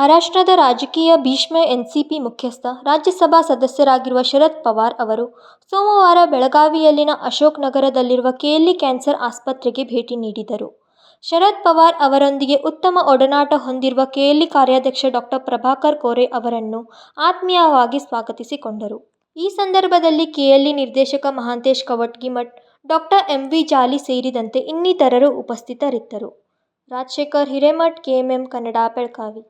ಮಹಾರಾಷ್ಟ್ರದ ರಾಜಕೀಯ ಭೀಷ್ಮ ಎನ್ಸಿಪಿ ಮುಖ್ಯಸ್ಥ, ರಾಜ್ಯಸಭಾ ಸದಸ್ಯರಾಗಿರುವ ಶರದ್ ಪವಾರ್ ಅವರು ಸೋಮವಾರ ಬೆಳಗಾವಿಯಲ್ಲಿನ ಅಶೋಕ್ ನಗರದಲ್ಲಿರುವ ಕೆಎಲ್ಇ ಕ್ಯಾನ್ಸರ್ ಆಸ್ಪತ್ರೆಗೆ ಭೇಟಿ ನೀಡಿದರು. ಶರದ್ ಪವಾರ್ ಅವರೊಂದಿಗೆ ಉತ್ತಮ ಒಡನಾಟ ಹೊಂದಿರುವ ಕೆಎಲ್ಇ ಕಾರ್ಯಾಧ್ಯಕ್ಷ ಡಾಕ್ಟರ್ ಪ್ರಭಾಕರ್ ಕೋರೆ ಅವರನ್ನು ಆತ್ಮೀಯವಾಗಿ ಸ್ವಾಗತಿಸಿಕೊಂಡರು. ಈ ಸಂದರ್ಭದಲ್ಲಿ ಕೆಎಲ್ಇ ನಿರ್ದೇಶಕ Mahantesh Kavatgimath doctor M. V. Jali ಸೇರಿದಂತೆ ಇನ್ನಿತರರು ಉಪಸ್ಥಿತರಿದ್ದರು. ರಾಜಶೇಖರ್ ಹಿರೇಮಠ್ ಕೆಎಂಎಂ ಕನ್ನಡ, ಬೆಳಗಾವಿ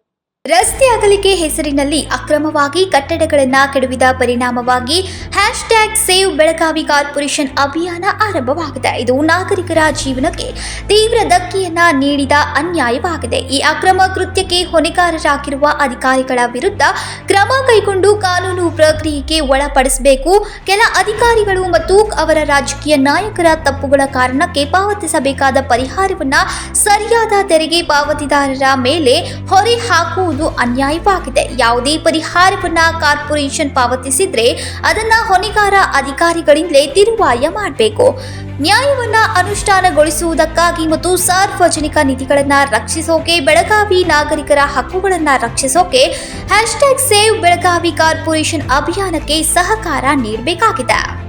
ರಸ್ತೆ ಅಗಲಿಕೆ ಹೆಸರಿನಲ್ಲಿ ಅಕ್ರಮವಾಗಿ ಕಟ್ಟಡಗಳನ್ನು ಕೆಡವಿದ ಪರಿಣಾಮವಾಗಿ ಹ್ಯಾಶ್ಟ್ಯಾಗ್ ಸೇವ್ ಬೆಳಗಾವಿ ಕಾರ್ಪೊರೇಷನ್ ಅಭಿಯಾನ ಆರಂಭವಾಗಿದೆ. ಇದು ನಾಗರಿಕರ ಜೀವನಕ್ಕೆ ತೀವ್ರ ಧಕ್ಕೆಯನ್ನ ನೀಡಿದ ಅನ್ಯಾಯವಾಗಿದೆ. ಈ ಅಕ್ರಮ ಕೃತ್ಯಕ್ಕೆ ಹೊಣೆಗಾರರಾಗಿರುವ ಅಧಿಕಾರಿಗಳ ವಿರುದ್ಧ ಕ್ರಮ ಕೈಗೊಂಡು ಕಾನೂನು ಪ್ರಕ್ರಿಯೆಗೆ ಒಳಪಡಿಸಬೇಕು. ಕೆಲ ಅಧಿಕಾರಿಗಳು ಮತ್ತು ಅವರ ರಾಜಕೀಯ ನಾಯಕರ ತಪ್ಪುಗಳ ಕಾರಣಕ್ಕೆ ಪಾವತಿಸಬೇಕಾದ ಪರಿಹಾರವನ್ನು ಸರಿಯಾದ ತೆರಿಗೆ ಪಾವತಿದಾರರ ಮೇಲೆ ಹೊರೆ ಹಾಕುವುದು ಅನ್ಯಾಯವಾಗಿದೆ. ಯಾವುದೇ ಪರಿಹಾರವನ್ನು ಕಾರ್ಪೊರೇಷನ್ ಪಾವತಿಸಿದ್ರೆ ಅದನ್ನು ಹೊಣೆಗಾರ ಅಧಿಕಾರಿಗಳಿಂದಲೇ ತಿರುವಾಯ ಮಾಡಬೇಕು. ನ್ಯಾಯವನ್ನ ಅನುಷ್ಠಾನಗೊಳಿಸುವುದಕ್ಕಾಗಿ ಮತ್ತು ಸಾರ್ವಜನಿಕ ನಿಧಿಗಳನ್ನ ರಕ್ಷಿಸೋಕೆ, ಬೆಳಗಾವಿ ನಾಗರಿಕರ ಹಕ್ಕುಗಳನ್ನ ರಕ್ಷಿಸೋಕೆ, ಹ್ಯಾಶ್ಟ್ಯಾಗ್ ಸೇವ್ ಬೆಳಗಾವಿ ಕಾರ್ಪೊರೇಷನ್ ಅಭಿಯಾನಕ್ಕೆ ಸಹಕಾರ ನೀಡಬೇಕಾಗಿದೆ.